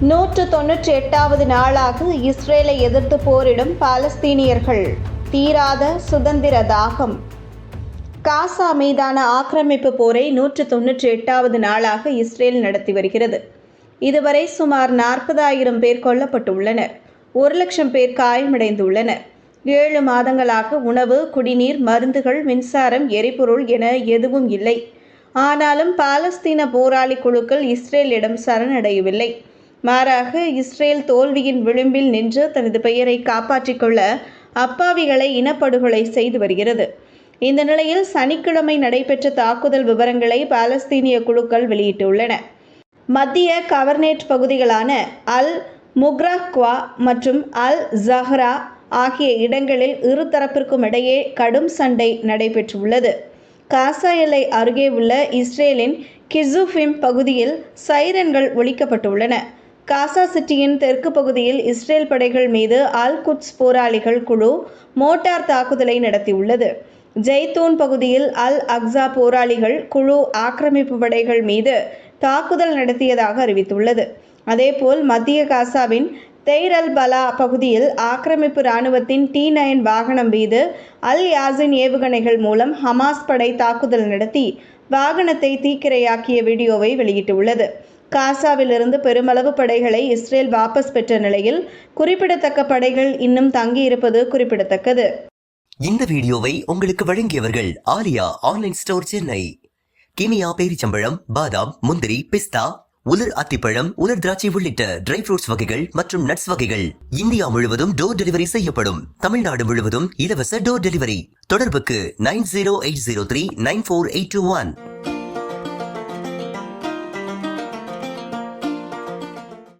நூற்று தொன்னூற்றி எட்டாவது நாளாக இஸ்ரேலை எதிர்த்து போரிடும் பாலஸ்தீனியர்கள். தீராத சுதந்திர தாகம். காசா மீதான ஆக்கிரமிப்பு போரை நூற்று தொன்னூற்றி எட்டாவது நாளாக இஸ்ரேல் நடத்தி வருகிறது. இதுவரை சுமார் நாற்பதாயிரம் பேர் கொல்லப்பட்டுள்ளனர். ஒரு லட்சம் பேர் காயமடைந்துள்ளனர். ஏழு மாதங்களாக உணவு குடிநீர் மருந்துகள் மின்சாரம் எரிபொருள் என எதுவும் இல்லை. ஆனாலும் பாலஸ்தீன போராளி குழுக்கள் இஸ்ரேலிடம் சரணடையவில்லை. மாறாக இஸ்ரேல் தோல்வியின் விளிம்பில் நின்று தனது பெயரை காப்பாற்றிக் கொள்ள அப்பாவிகளை இனப்படுகொலை செய்து வருகிறது. இந்த நிலையில் சனிக்கிழமை நடைபெற்ற தாக்குதல் விவரங்களை பாலஸ்தீனிய குழுக்கள் வெளியிட்டுள்ளன. மத்திய கவர்னேட் பகுதிகளான அல் முக்ராக்வா மற்றும் அல் ஜஹ்ரா ஆகிய இடங்களில் இரு தரப்பிற்கும் இடையே கடும் சண்டை நடைபெற்றுள்ளது. காசா எல்லை அருகே உள்ள இஸ்ரேலின் கிசுஃபிம் பகுதியில் சைரன்கள் ஒழிக்கப்பட்டுள்ளன காசா சிட்டியின் தெற்கு பகுதியில் இஸ்ரேல் படைகள் மீது அல் குட்ஸ் போராளிகள் குழு மோட்டார் தாக்குதலை நடத்தியுள்ளது. ஜெய்தூன் பகுதியில் அல் அக்ஸா போராளிகள் குழு ஆக்கிரமிப்பு படைகள் மீது தாக்குதல் நடத்தியதாக அறிவித்துள்ளது. அதேபோல் மத்திய காசாவின் தெய்ர் அல் பலா பகுதியில் ஆக்கிரமிப்பு இராணுவத்தின் டி நயன் வாகனம் மீது அல் யாசின் ஏவுகணைகள் மூலம் ஹமாஸ் படை தாக்குதல் நடத்தி வாகனத்தை தீக்கிரையாக்கிய வீடியோவை வெளியிட்டுள்ளது. காசாவிலிருந்து பெருமளவு படைகளை இஸ்ரேல் வாபஸ் பெற்ற நிலையில் குறிப்பிடத்தக்க படைகள் இன்னும் தங்கியிருப்பது குறிப்பிடத்தக்கது. இந்த வீடியோவை உங்களுக்கு வழங்கியவர்கள் ஆலியா ஆன்லைன் ஸ்டோர் சென்னை. கினியா பேரிச்சம்பழம் பாதாம் முந்திரி பிஸ்தா உலர் அத்திப்பழம் உலர் திராட்சை உள்ளிட்ட ட்ரை ஃப்ரூட்ஸ் வகைகள் மற்றும் நட்ஸ் வகைகள் இந்தியா முழுவதும் டோர் டெலிவரி செய்யப்படும். தமிழ்நாடு முழுவதும் இலவச டோர் டெலிவரி தொடர்புக்கு nine zero eight zero three nine four eight two one.